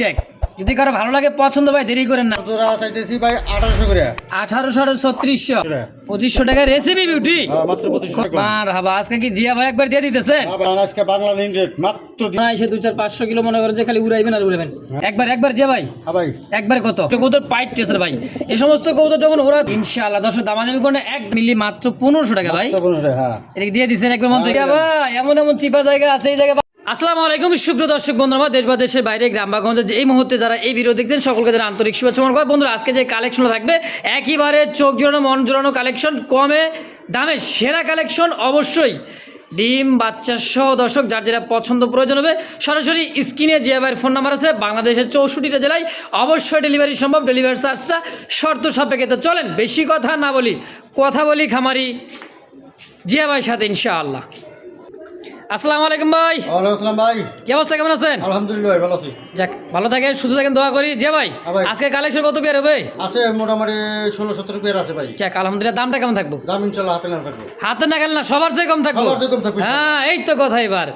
Tag যদি কারও ভালো লাগে পছন্দ ভাই দেরি করেন না। ভাই আঠারোশো করে। আঠারোশো আর ছত্রিশশো। পঁচিশশো টাকা রেসিপি বিউটি হ্যাঁ, পঁচিশশো টাকা। মার হাবা আজকে কি জিয়া ভাই একবার দিয়ে দিতেছেন হ্যাঁ, আজকে বাংলা ইংরেজ মাত্র না এসে দুই চার পাঁচশো কিলো মনে করেন যে খালি উড়াইবেন আর উড়াবেন একবার একবার ভাই। হ্যাঁ ভাই। একবার কত? কৌতর পাইট টেস্টের ভাই। এই সমস্ত কৌতর যখন ওরা ইনশাআল্লাহ দশ দামাদামি করে এক মিলি মাত্র পনেরোশো টাকা ভাই। এটা দিয়ে দিচ্ছেন একবার মন থেকে? ভাই এমন এমন চিপা জায়গা আছে এই জায়গা আসসালামু আলাইকুম, সুপ্রিয় দর্শক বন্ধুরা দেশ বা দেশের বাইরে, গ্রাম বা গঞ্জে এই মুহূর্তে যারা এই ভিডিও দেখছেন, সকলকে যারা আন্তরিক শুভেচ্ছা মনে বন্ধুরা, আজকে যে কালেকশন থাকবে একইবারে চোখ জোড়ানো, মন জোড়ানো কালেকশন কমে দামে সেরা কালেকশন অবশ্যই। ডিম, বাচ্চা সহ দর্শক, যার যেটা পছন্দ প্রয়োজন হবে, সরাসরি স্ক্রিনে যে ভাইয়ের ফোন নাম্বার আছে, বাংলাদেশের চৌষট্টিটা জেলায় অবশ্যই ডেলিভারি সম্ভব ডেলিভারি চার্জটা শর্ত সাপেক্ষে। তো চলেন, বেশি কথা না বলি, কথা বলি খামারি জিয়া ভাইয়ের সাথে, ইনশাআল্লাহ। আসসালামু আলাইকুম ভাই। ওয়ালাইকুম আসসালাম ভাই। কি অবস্থা কেমন আছেন? আলহামদুলিল্লাহ ভাই ভালো আছি। যাক ভালো থাকেন সুস্থ থাকেন দোয়া করি। যে ভাই হ্যাঁ আজকে কালেকশন কত পেয়ার হবে? আছে মোটামুটি ষোলো সতেরো পেয়ার আছে ভাই। যাক আলহামদুলিল্লাহ দামটা কেমন থাকব? দাম ইনশাল্লাহ হাতে না থাকবে। হাতে না গেল না সবার চেয়ে কম থাকব? সবার চেয়ে কম থাকবে। হ্যাঁ এই তো কথা এবার।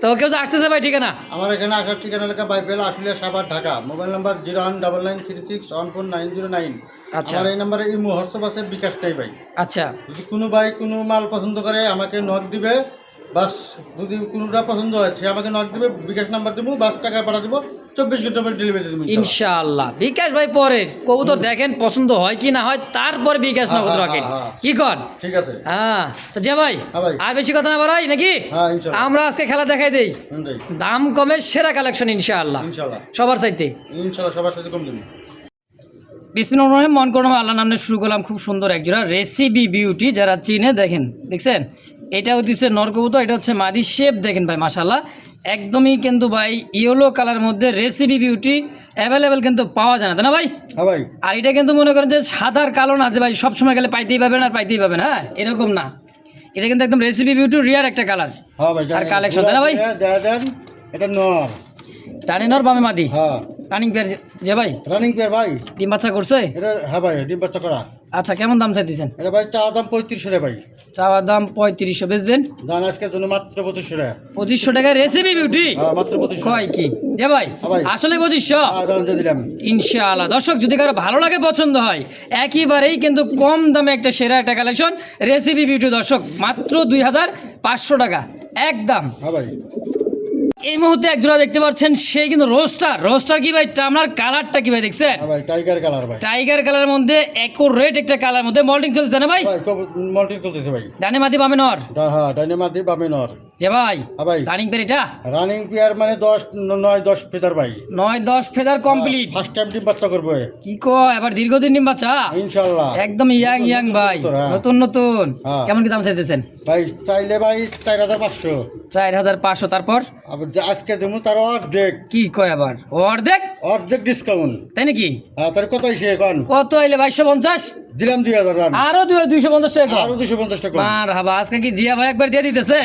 তো কেউ যে আসতেছে ভাই ঠিকানা? আমার এখানে আসার ঠিকানা লেখা Baipail Ashulia Savar Dhaka. Mobile number zero one double nine three six one four nine zero nine. আচ্ছা। আমার এই নাম্বারে ইমো হোয়াটসঅ্যাপ আছে বিকাশটাই ভাই। আচ্ছা। যদি কোনো ভাই কোনো মাল পছন্দ করে আমাকে নক দিবে। বাস যদি কোনোটা পছন্দ হয় সে আমাকে নক দিবে বিকাশ নাম্বার দেবো বাস টাকা পাঠা দেবো চব্বিশ ঘণ্টা পরে ডেলিভারি দেবো। ইনশাআল্লাহ। বিকাশ ভাই পরে কবুতর দেখেন পছন্দ হয় কি না হয় তারপর বিকাশ হ্যাঁ, নগদ হ্যাঁ, রাখেন। হ্যাঁ। কি কর? ঠিক আছে। হ্যাঁ তো যে ভাই আর বেশি কথা না বাড়াই নাকি? আমরা আজকে খেলা দেখাই দেই। দাম কমে সেরা কালেকশন ইনশাআল্লাহ। ইনশাল্লাহ সবার চাইতে। ইনশাল্লাহ সবার সাথে কম দেবো বিসমিল্লাহির রহমানির রহিম মন করলাম আল্লাহ নামে শুরু করলাম খুব সুন্দর একজোড়া রেসিপি বিউটি যারা চিনে দেখেন দেখছেন? এটা হচ্ছে নরকবুতর এটা হচ্ছে মাদি শেপ দেখেন ভাই মাশাল্লাহ একদমই কিন্তু ভাই ইয়েলো কালার মধ্যে রেসিপি বিউটি অ্যাভেলেবেল কিন্তু পাওয়া যায় না তাই না ভাই? হ্যাঁ ভাই। আর এটা কিন্তু মনে করেন যে সাদার কালো না যে ভাই সবসময় গেলে পাইতেই পাবেন আর পাইতেই পাবেন হ্যাঁ? এরকম না। এটা কিন্তু একদম রেসিপি বিউটি রিয়ার একটা কালার হ্যাঁ আর কালেকশন তাই না ভাই? এটা নর। রানি নর বামে মাদি। হ্যাঁ। রানিং পেয়ার যে ভাই? রানিং পেয়ার ভাই। ডিম বাচ্চা করছে? এটা হ্যাঁ ভাই ডিম বাচ্চা করা। আচ্ছা কেমন দাম চাইতেছেন? এটা ভাই চা দাম পঁয়ত্রিশশো টাকা ভাই। চাওয়ার দাম পঁয়ত্রিশশো বেচবেন? দান আজকের জন্য মাত্র পঁচিশশো টাকা পঁচিশশো টাকায় রেসিপি বিউটি হ্যাঁ মাত্র পঁচিশশো। কয় কি? যে ভাই হ্যাঁ আসলে পঁচিশশো? হ্যাঁ দাম দিলাম। ইনশাআল্লাহ। দর্শক যদি কারও ভালো লাগে পছন্দ হয় একেবারেই কিন্তু কম দামে একটা সেরা একটা কালেকশন রেসিপি বিউটি দর্শক মাত্র দুই হাজার পাঁচশো টাকা। একদম। হ্যাঁ ভাই। এই মুহূর্তে এক জোড়া দেখতে পাচ্ছেন সে কিন্তু রোস্টার। রোস্টার কি ভাই? টামলার কালারটা কি ভাই দেখছেন? হ্যাঁ ভাই টাইগার কালার ভাই। টাইগার কালারের মধ্যে রেড একটা কালার মধ্যে মল্টিং চলছে না ভাই? মল্টিং মল্টি চলতেছে ভাই। ডানে মাটি বামে নর। হ্যাঁ ডানে মাটি বামে নর। যে ভাই হ্যাঁ ভাই। রানিং পের এটা? রানিং পেয়ার মানে দশ নয় দশ ফেদার ভাই। নয় দশ ফেদার কমপ্লিট ফার্স্ট টাইম ডিম বাচ্চা করব কি কো এবার দীর্ঘদিন নিম বাচ্চা? ইনশাল্লাহ। একদম ইয়াং ইয়াং ভাই হ্যাঁ। নতুন নতুন। হ্যাঁ। কেমন কি দাম চাইতেছেন? ভাই চাইলে ভাই চার হাজার পাঁচশো। চার হাজার পাঁচশো তারপর? আজকে দেবো তার অর্ধেক। কি কয় আবার? অর্ধেক? অর্ধেক ডিসকাউন্ট তাই নাকি? হ্যাঁ তার কত হয়েছে এখন? কত আইলে বাইশশো পঞ্চাশ? দিলাম দুই হাজার আরও দুই দুইশো পঞ্চাশ টাকা আরও দুইশো পঞ্চাশ টাকা আর হাবা আজকে কি জিয়া ভাই একবার দিয়ে দিতেছে।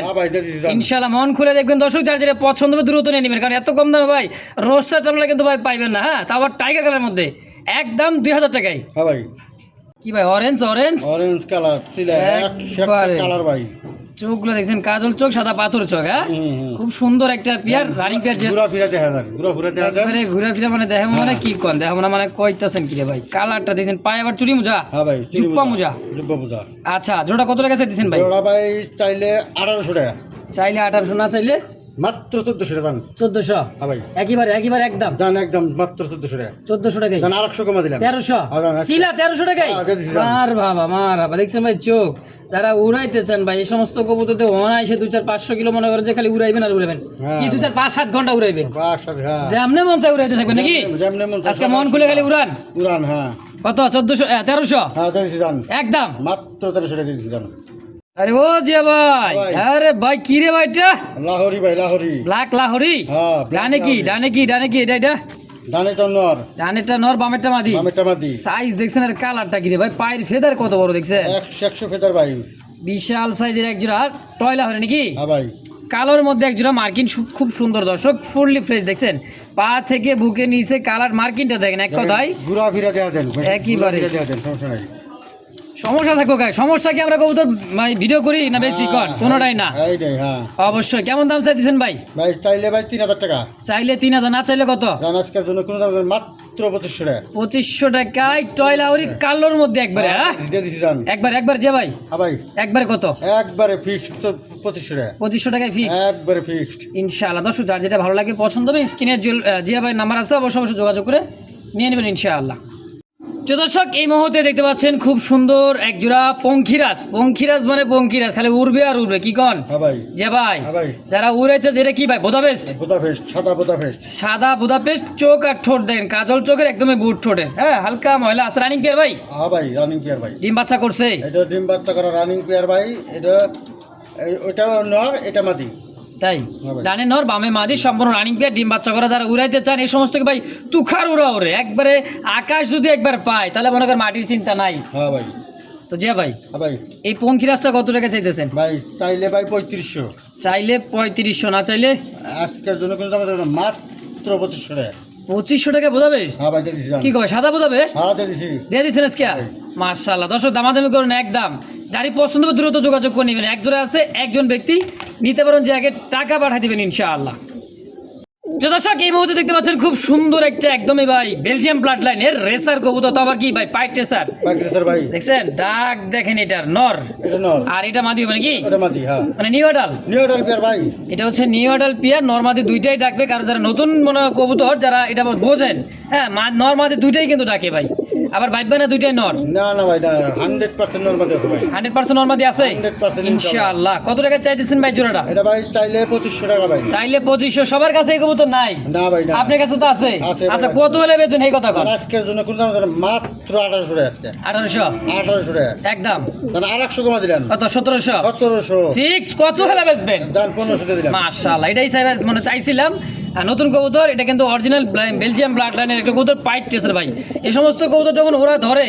ইনশাল্লাহ মন খুলে দেখবেন দর্শক যার যেটা পছন্দ হবে দ্রুত নিয়ে নেবেন কারণ এত কম দামে ভাই রোস্টার চামড়া কিন্তু ভাই পাইবেন না হ্যাঁ? তারপর টাইগার কালার মধ্যে। একদম দুই হাজার টাকায়। হ্যাঁ ভাই। কি ভাই orange orange orange colour colour ভাই। চোখগুলো দেখছেন কাজল চোখ সাদা পাথর চোখ হ্যাঁ। খুব সুন্দর একটা পিয়ার রানিং পিয়ার ঘুরা ফিরা দেখা যায় ঘুরা ফিরা দেখা ঘুরে ফিরে মানে দেখে মানে কি কন? দেখে মানে মানে কইতাছেন কি রে ভাই? কালারটা দেখছেন পায়ে আবার চুরি মোজা? হ্যাঁ ভাই জুপ্পা মোজা। জুব্বা মোজা। আচ্ছা জোড়া কত টাকা চাইতেছেন ভাই? জোড়া ভাই চাইলে আঠারোশো টাকা। চাইলে আঠারোশো না চাইলে মাত্র চোদ্দশো টাকা দান চোদ্দশো? হ্যাঁ ভাই। একেবারে একেবারে একদম? দান একদম মাত্র চোদ্দশো টাকা। চোদ্দশো টাকাই? দান আরেকশো কমা দিলাম। তেরোশো? হ্যাঁ, দাম। চিলা তেরোশো টাকাই? হ্যাঁ, দাম। মার বাবা মার বাবা। দেখছেন ভাই চোখ। যারা উড়াইতে চান ভাই এই সমস্ত কবুতরতে অনায়াসে দুই চার পাঁচশো কিলো মনে করেন যে খালি উড়াইবেন আর উড়াবেন। কি দুই চার পাঁচ সাত ঘণ্টা উড়াইবেন? যেমনে মন চাই উড়াইতে থাকবেন নাকি? আজকে মন খুলে খালি উড়ান। উড়ান হ্যাঁ। কত? চোদ্দশো? তেরোশো? একদম। মাত্র তেরোশো টাকা আরে ও জিয়া ভাই। আরে ভাই কি রে ভাইটা? লাহোরি ভাই লাহোরি। ব্ল্যাক লাহরি? হ্যাঁ ডানে কি ডানে কি ডানে কি এটা এটা? ডানে টন্নর ডানেরটা নর বামেরটা মাদি? বামেরটা মাদি। সাইজ দেখছেন আর কালারটা কি রে ভাই? পায়ের ফেদার কত বড় দেখছেন? একশো একশো ফেদার ভাই। বিশাল সাইজের এক জোড়া টয়লা হরে নাকি? হ্যাঁ ভাই। কালোর মধ্যে এক জোড়া মার্কিন খুব সুন্দর দর্শক ফুললি ফ্রেশ দেখছেন। পা থেকে বুকে নিচে কালার মার্কিনটা দেখেন এক কথায়। ঘুরা ফিরা দেওয়া দেন সমস্যা নাই সমস্যা সমস্যা কি আমরা কবুতর মানে ভিডিও করি না বেশি কর? কোনোটাই না। হ্যাঁ অবশ্যই। কেমন দাম চাইতেছেন ভাই? ভাই চাইলে ভাই তিন হাজার টাকা। চাইলে তিন হাজার না চাইলে কত? আজকের জন্য কোনো দাম মাত্র পঁচিশশো টাকা। পঁচিশশো টাকায় টয়লাউরি কালোর মধ্যে একবারে হ্যাঁ একবার একবার যে ভাই? হ্যাঁ ভাই। একবারে কত? একবারে ফিক্সড পঁচিশশো টাকা। পঁচিশশো টাকায় ফিক্স একবারে ফিক্সড ইনশাআল্লাহ। দর্শক যার যেটা ভালো লাগে পছন্দ হবে স্ক্রিনের জিয়া ভাই নাম্বার আছে অবশ্যই অবশ্যই যোগাযোগ করে নিয়ে নেবেন ইনশাআল্লাহ। তো দর্শক এই মুহূর্তে দেখতে পাচ্ছেন খুব সুন্দর এক জোড়া পঙ্খিরাজ। পঙ্খিরাজ মানে পঙ্খিরাজ খালি উড়বে আর উড়বে কি কন? হ্যাঁ যে ভাই হ্যাঁ ভাই। যারা উড়াইছে যেটা কি ভাই বোধা বেস্ট বোদা সাদা বোদা ফেস্ট সাদা বুদাপেস্ট চোখ আর ঠোঁট দেন কাজল চোখের একদমই বুট ঠোঁটে। হ্যাঁ হালকা ময়লা আছে রানিং পেয়ার ভাই? হ্যাঁ ভাই রানিং পেয়ার ভাই। ডিম বাচ্চা করছে। এটা ডিম বাচ্চা করা রানিং পেয়ার ভাই এটা ওটা নর এটা মাদি। তাই? হ্যাঁ। ডানে নর বামে মাদি সম্পূর্ণ রানিং পেয়ার ডিম বাচ্চা করা যারা উড়াইতে চান এই সমস্ত ভাই তুখার উড়া ওরে? একবারে আকাশ যদি একবার পায় তাহলে মনে করেন মাটির চিন্তা নাই। হ্যাঁ ভাই। তো জিয়া ভাই হ্যাঁ ভাই। এই পঙ্খিরাজটা কত টাকা চাইতেছেন? ভাই চাইলে ভাই পঁয়ত্রিশশো। চাইলে পঁয়ত্রিশশো না চাইলে আজকের জন্য কোনো দাম মাত্র পঁচিশশো টাকা। পঁচিশশো টাকা বোঝা বেশ? হ্যাঁ কি কবে সাদা বোঝা বেশ? হ্যাঁ দিয়ে দিচ্ছেন আজকে? মার্শাল্লাহ দর্শক দামাদামি করুন একদম। যারই পছন্দ হবে দ্রুত যোগাযোগ করে নেবেন। এক জোড়া আছে একজন ব্যক্তি নিতে পারেন যে আগে টাকা পাঠিয়ে দেবেন ইনশাআল্লাহ। যে দর্শক এই মুহূর্তে দেখতে পাচ্ছেন খুব সুন্দর একটা একদমই ভাই বেলজিয়াম ব্লাড লাইনের রেসার কবুতর। তো আবার কি ভাই? পাইট রেসার। ভাই। দেখছেন? ডাক দেখেন এটার নর। এটা নর। আর এটা মাদি মানে কি এটা মাদি হ্যাঁ। মানে নিউডাল নিউ ডাল পেয়ার ভাই। এটা হচ্ছে নিউ নিউডাল পিয়ার। নর্মাদি দুইটাই ডাকবে। কারণ যারা নতুন মনে কবুতর যারা এটা বোঝেন হ্যাঁ নর্মাদি দুইটাই কিন্তু ডাকে ভাই। আবার না দুইটাই নর? না না ভাই না নর মাদি আছে ভাই। হান্ড্রেড পার্সেন্ট নর্মাদি আছে? 100% ইনশাআল্লাহ। কত টাকা চাইতেছেন ভাই জোড়াটা? এটা ভাই চাইলে টাকা ভাই। চাইলে সবার কাছে এই কবুতর নাই? না ভাই না। আপনার কাছে তো আছে? আচ্ছা কত হলে এই কথা কন? আজকের জন্য কোনো দাম মাত্র আঠারোশো টাকা আজকে। টাকা। একদম। তাহলে আর একশো কমা দিলেন? কত সতেরোশো? সতেরোশো। ফিক্সড কত হলে বেচবেন? দিলাম। মাশাআল্লাহ এটাই সাইবার মানে চাইছিলাম। নতুন কবুতর এটা কিন্তু অরিজিনাল বেলজিয়াম ব্লাড লাইনের একটা কবুতর পাইট টেস্টের ভাই। এই সমস্ত কবুতর যখন ওরা ধরে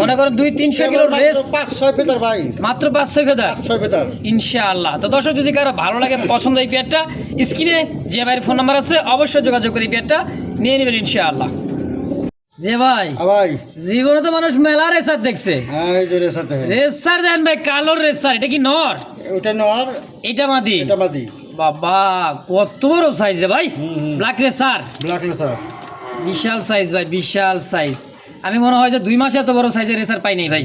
মনে করেন দুই তিনশো কিলো মাত্র রেস পাঁচ ছয় পেতার ভাই। মাত্র পাঁচ ছয় ফেদার? ছয় ইনশাআল্লাহ। তো দর্শক যদি কারও ভালো লাগে পছন্দ এই পেয়ারটা স্ক্রিনে যে ভাইয়ের ফোন নাম্বার আছে অবশ্যই যোগাযোগ করে এই পেয়ারটা নিয়ে নেবেন ইনশাআল্লাহ। যে ভাই ভাই। জীবনে তো মানুষ মেলা রেসার দেখছে। হ্যাঁ এই যে রেসার দেখেন। রেসার দেন ভাই কালোর রেসার এটা কি নর? ওটা নর এটা মাদি। এটা মাদি। বাবা কত বড় সাইজ রে ভাই। Black racer. Black racer. বিশাল সাইজ ভাই বিশাল সাইজ আমি মনে হয় যে দুই মাসে এত বড় সাইজের রেসার পাই নাই ভাই।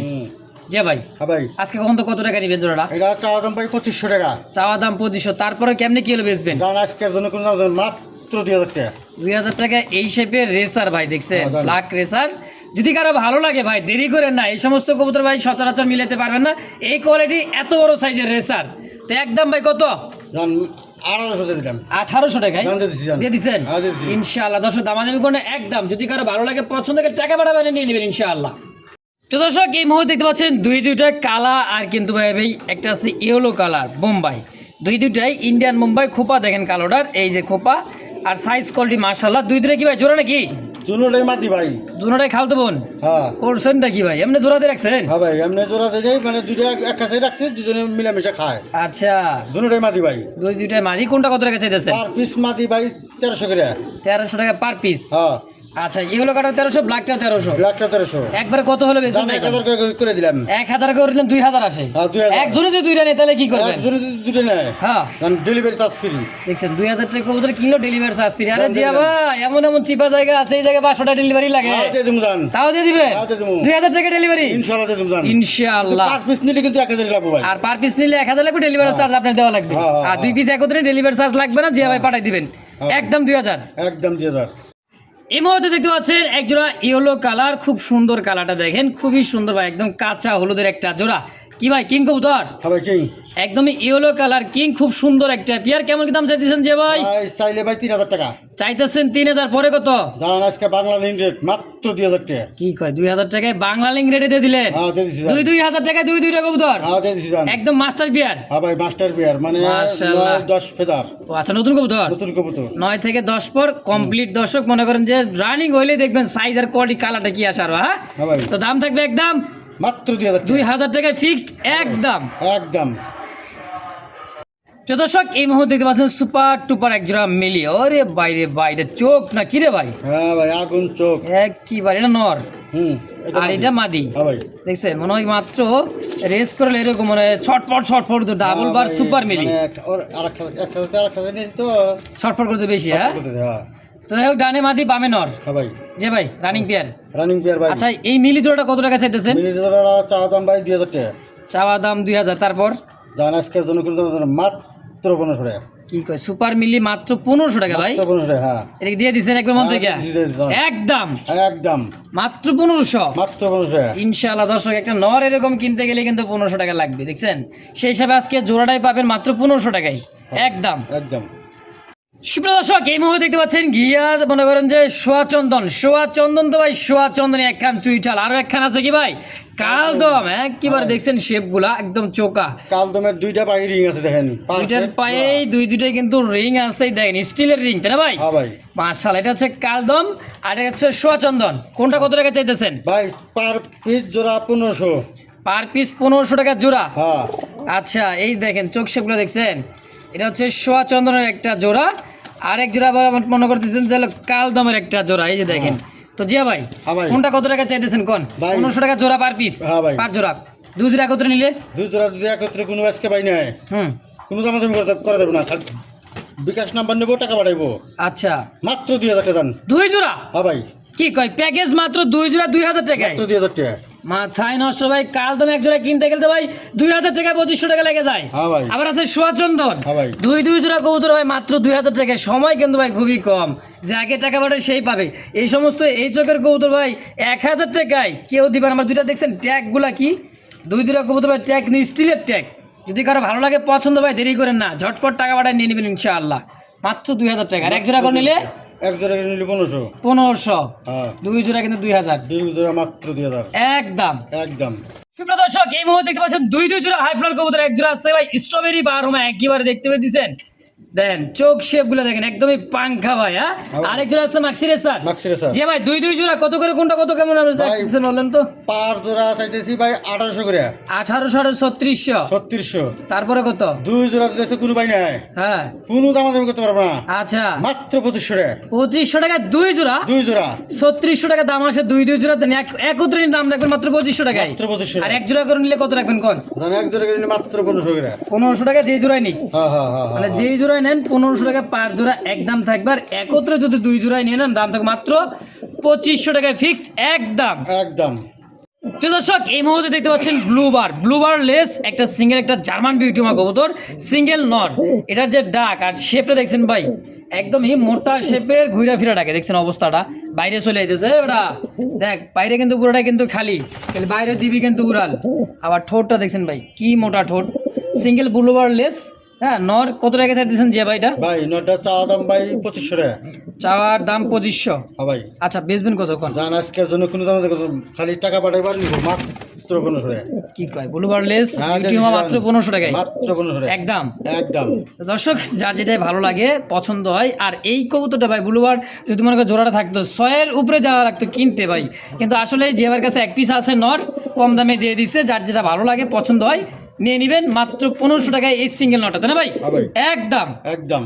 যে ভাই হ্যাঁ ভাই। আজকে কখন তো কত টাকা নিবেন জোড়াটা? এটা চাওয়া দাম ভাই পঁচিশশো টাকা। চাওয়া দাম পঁচিশশো তারপরে কেমনি কি হলো বেচবেন? যান আজকের জন্য কোনো মাত্র দুই হাজার টাকা। দুই হাজার টাকা এই শেপের রেসার ভাই দেখছে জানি। ব্ল্যাক রেসার যদি কারও ভালো লাগে ভাই দেরি করেন না এই সমস্ত কবুতর ভাই সচরাচর মিলাতে পারবেন না। এই কোয়ালিটি এত বড় সাইজের রেসার তো একদম ভাই কত? আঠারোশো টাকায়? দিয়ে দিচ্ছেন হ্যাঁ। ইনশাআল্লাহ। দর্শক দামাদামি করে একদম। যদি কারও ভালো লাগে পছন্দ করে টাকা পাঠাবেন নিয়ে নেবেন ইনশাআল্লাহ। তো দর্শক এই মুহূর্তে দেখতে পাচ্ছেন দুই দুইটা কালা আর কিন্তু ভাই ভাই একটা আছে ইয়েলো কালার বোম্বাই দুই দুইটাই ইন্ডিয়ান মুম্বাই খোপা দেখেন কালোটার এই যে খোপা। আর সাইজ কোয়ালিটি মার্শাল্লাহ দুই দুটো কি ভাই জোরে নাকি? চুনোটাই মাটি ভাই। দুটাই খালতে বোন? হ্যাঁ। করছেনটা কি ভাই? এমনি জোড়াতে রাখছেন? হ্যাঁ ভাই এমনি জোড়াতে যাই মানে দুইটা এক কাছে রাখছে দুজনে মিলামিশা খায়। আচ্ছা। দুনোটাই মাটি ভাই। দুই দুইটাই মাটি কোনটা কত রেখেছে দেশে পার পিস মাটি ভাই তেরোশো করে। তেরোশো টাকা পার পিস? হ্যাঁ। আচ্ছা এগুলো কাটা তেরোশো ব্ল্যাকটা তেরোশো। ব্ল্যাকটা তেরোশো। একবারে কত হলে বেশি জান এক হাজার করে করে দিলাম। এক হাজার করে দিলেন দুই হাজার আসে। হ্যাঁ, 2000 একজনে যদি দুইটা নেই তাহলে কি করবেন? একজনে যদি দুটো নেয় হ্যাঁ। কারণ ডেলিভারি চার্জ ফ্রি দেখছেন দুই হাজার টাকা কবুতর কিনলো ডেলিভারি চার্জ ফ্রি আরে জিয়া ভাই এমন এমন চিপা জায়গা আছে এই জায়গায় পাঁচশোটা ডেলিভারি লাগে। হ্যাঁ দিয়ে দিম জান। তাও দিয়ে দিবে হ্যাঁ। দুই হাজার টাকা ডেলিভারি জান। ইনশাআল্লাহ। পার পিস নিলে কিন্তু এক হাজার লাগবে ভাই। আর পার পিস নিলে এক হাজার লাগবে ডেলিভারি চার্জ আপনার দেওয়া লাগবে। হ্যাঁ, হ্যাঁ, আর দুই পিস একত্রে ডেলিভারি চার্জ লাগবে না জিয়া ভাই পাঠাই দিবেন। হ্যাঁ। একদম দুই হাজার। একদম দুই হাজার। এই মুহূর্তে দেখতে পাচ্ছেন এক জোড়া ইয়েলো কালার খুব সুন্দর কালারটা দেখেন, খুবই সুন্দর ভাই, একদম কাঁচা হলুদের একটা জোড়া। কি ভাই কিং কবুতর? ভাই কিং। একদমই ইয়েলো কালার কিং খুব সুন্দর একটা পিয়ার। কেমন কি দাম চাইতেছেন যে ভাই? চাইলে ভাই তিন হাজার টাকা। চাইতেছেন তিন হাজার পরে কত? জানান আজকে বাংলা লিঙ্ক রেট মাত্র দুই হাজার টাকা। কি কয় দুই হাজার টাকায় বাংলা লিঙ্ক রেটে দিয়ে দিলেন? হ্যাঁ দুই দুই হাজার টাকায় দুই দুইটা কবুতর? হ্যাঁ একদম মাস্টার বিয়ার হ্যাঁ ভাই মাস্টার বিয়ার মানে দশ ফেদার। ও আচ্ছা নতুন কবুতর? নতুন কবুতর। নয় থেকে দশ পর কমপ্লিট দর্শক মনে করেন যে রানিং হইলে দেখবেন সাইজ আর কোয়ালিটি কালারটা কি আসার হ্যাঁ? হ্যাঁ তো দাম থাকবে একদম মাত্র দুই হাজার দুই হাজার টাকায় ফিক্সড একদম। একদম। তো দর্শক এই মুহূর্তে দেখতে পাচ্ছেন সুপার টুপার এক জোড়া মিলি। ওরে বাইরে বাইরে চোখ না কিরে ভাই? হ্যাঁ ভাই আগুন চোখ। একবার এটা নর। হুম আর এটা মাদি। হ্যাঁ ভাই। দেখছেন মনে হয় মাত্র রেস করলে এরকম মানে ছটফট ছটফট ডাবল বার সুপার মিলি। এক- ওর আরেক সাথে এক সাথে আরেক সাথে নিয়ে তো ছটফট করতে বেশি হ্যাঁ। তো যাই হোক ডানে মাদি বামে নর। হ্যাঁ ভাই। যে ভাই রানিং পেয়ার রানিং পেয়ার ভাই। আচ্ছা এই মিলি জোড়াটা কত টাকা চাইতেছেন? মিনিট ধরে চা দাম ভাই দুই হাজার টাকা। চাওয়া দাম দুই হাজার তারপর? আজকের জন্য কিন্তু মাত্র পনেরোশো টাকা। কি কয় সুপার মিলি মাত্র পনেরোশো টাকা ভাই? মাত্র পনেরোশো টাকা হ্যাঁ। এটা দিয়ে দিচ্ছেন একবার মন থেকে? হ্যাঁ। একদম। একদম। মাত্র পনেরোশো? মাত্র পনেরোশো টাকা। ইনশাআল্লাহ দর্শক একটা নর এরকম কিনতে গেলে কিন্তু পনেরোশো টাকা লাগবে দেখছেন? সেই হিসাবে আজকে জোড়াটাই পাবেন মাত্র পনেরোশো টাকায়। একদম। একদম। সুপ্রিয় দর্শক এই মুহূর্তে দেখতে পাচ্ছেন ঘিয়া মনে করেন যে সোয়া চন্দন সোয়া চন্দন তো ভাই সোয়া চন্দন একখান চুইঠাল আরও একখান আছে কি ভাই? কালদম একেবারে দেখছেন শেপগুলা একদম চোকা। কালদমের দুইটা পাখি রিং আছে দেখেন দুইটার পায়ে দুই দুইটাই কিন্তু রিং আছে দেখেন স্টিলের রিং তাই না ভাই? হ্যাঁ ভাই। মার্শাল এটা হচ্ছে কালদম আর এটা হচ্ছে সোয়া চন্দন। কোনটা কত টাকা চাইতেছেন? ভাই পার পিস জোড়া পনেরোশো। পার পিস পনেরোশো টাকা জোড়া? হ্যাঁ। আচ্ছা এই দেখেন চোখ শেপগুলো দেখছেন? এটা হচ্ছে সোয়া চন্দনের একটা জোড়া। আর এক জোড়া আবার মনে করতেছেন যে কাল দমের একটা জোড়া এই যে দেখেন। তো জিয়া ভাই হ্যাঁ কোনটা কত টাকা চাইতেছেন কোন। পনেরোশো টাকা জোড়া পার পিস হ্যাঁ ভাই। পার জোড়া। দু জোড়া একত্রে নিলে? দুই জোড়া যদি একত্রে কোনো আজকে পাই না হুম। কোনো দাম দামি করে করে দেবো না। বিকাশ নাম্বার নেব টাকা পাঠাইবো। আচ্ছা। মাত্র দুই হাজার টাকা দান। দুই জোড়া? হ্যাঁ ভাই। কি কয়? প্যাকেজ মাত্র দুই জোড়া দুই হাজার টাকায়? দুই হাজার টাকা। মাথায় নষ্ট ভাই কাল তুমি এক জোড়া কিনতে গেলে ভাই দুই হাজার টাকা পঁচিশশো টাকা লেগে যায়। হ্যাঁ আবার আছে সোয়া চন্দন হ্যাঁ। দুই দুই জোড়া কবুতর ভাই মাত্র দুই হাজার টাকায়। সময় কিন্তু ভাই খুবই কম। যে আগে টাকা পাঠায় সেই পাবে। এই সমস্ত এই চোখের কবুতর ভাই এক হাজার টাকায়। কেউ দিবেন আমার দুইটা দেখছেন ট্যাগগুলা কি? দুই দুইটা কবুতর ভাই ট্যাগ স্টিলের ট্যাগ যদি কারও ভালো লাগে পছন্দ ভাই দেরি করেন না। ঝটপট টাকা পাঠায় নিয়ে নেবেন ইনশাআল্লাহ। মাত্র দুই হাজার টাকা। আর এক জোড়া করে নিলে এক জোড়া নিলে পনেরোশো। পনেরোশো। হ্যাঁ। দুই জোড়া কিন্তু দুই হাজার। দুই জোড়া মাত্র দুই হাজার। একদম। একদম। সুপ্রিয় দর্শক এই মুহূর্তে দেখতে পাচ্ছেন দুই দুই জোড়া হাই ফ্লার কবুতর এক জোড়া আছে ভাই স্ট্রবেরি একেবারে দেখতে পেয়েছেন দেন চোখ শেপগুলো দেখেন একদমই পাংখা ভাই হ্যাঁ? আরেক জোড়া আছে মাক্সি রেসার মাক্সিরে স্যার যে ভাই দুই দুই জোড়া কত করে কোনটা কত কেমন আপনি ভাই। দেখতেছেন বলেন তো? পার জোড়া চাইতেছি ভাই আঠারোশো করে। আঠারোশো আঠারো ছত্রিশশো। ছত্রিশশো। তারপরে কত? দুই জোড়া দিতেছে কোনো পাই নাই। হ্যাঁ। কোনো দাম দামি করতে পারব না। আচ্ছা। মাত্র পঁচিশশো টাকা। পঁচিশশো টাকা দুই জোড়া? দুই জোড়া। ছত্রিশশো টাকা দাম আসে দুই দুই জোড়া দেন এক- একত্রে দাম রাখবেন মাত্র পঁচিশশো টাকায়। মাত্র পঁচিশশো আর এক জোড়া করে নিলে কত রাখবেন কোন? এক জোড়া কিনে নিলে মাত্র পনেরোশো করে পনেরোশো টাকা যে জোড়াই নিক। হ্যাঁ হ্যাঁ হ্যাঁ মানে হ্যাঁ। যেই জোড়ায় নেন পনেরোশো টাকা পার জোড়া একদম থাকবে। আর একত্রে যদি দুই জোড়ায় নিয়ে নেন দাম থাকবে মাত্র পঁচিশশো টাকায় ফিক্সড একদম একদম তো দর্শক এই মুহূর্তে দেখতে পাচ্ছেন blue bar blue bar lace একটা সিঙ্গেল একটা জার্মান বিউটিমা কবুতর সিঙ্গেল নট এটার যে ডাক আর শেপটা দেখছেন ভাই একদমই মোটা শেপের ঘুরা ফিরা ডাকে। দেখছেন অবস্থাটা? বাইরে চলে যেতেছে ওটা দেখ বাইরে কিন্তু পুরোটা কিন্তু খালি। খালি বাইরে দিবি কিন্তু উড়াল। আবার ঠোঁটটা দেখছেন ভাই কি মোটা ঠোঁট। সিঙ্গেল ব্লুবার লেস হ্যাঁ নর কত টাকা চাইতেছেন যে ভাইটা? ভাই নটা চাওয়া দাম ভাই পঁচিশশো টাকা। চাওয়ার দাম পঁচিশশো। হ্যাঁ ভাই। আচ্ছা বেচবেন কতক্ষণ? জান আজকের জন্য কোনো দাম খালি টাকা পাঠাইবার নিব মাত্র। পনেরোশো টাকা। কি কয়? ব্লুবার লেস হ্যাঁ, মাত্র পনেরোশো টাকায়? মাত্র পনেরোশো টাকা একদম? একদম। দর্শক যার যেটাই ভালো লাগে পছন্দ হয়। আর এই কবুতরটা ভাই যদি মনে করো জোড়াটা থাকতো ছয়ের উপরে যাওয়া লাগতো কিনতে ভাই। কিন্তু আসলে যেবার কাছে এক পিস আছে নর কম দামে দিয়ে দিচ্ছে যার যেটা ভালো লাগে পছন্দ হয় নিয়ে নেবেন মাত্র পনেরোশো টাকায় এই সিঙ্গেল নটা তাই না হ্যাঁ ভাই। একদম। একদম।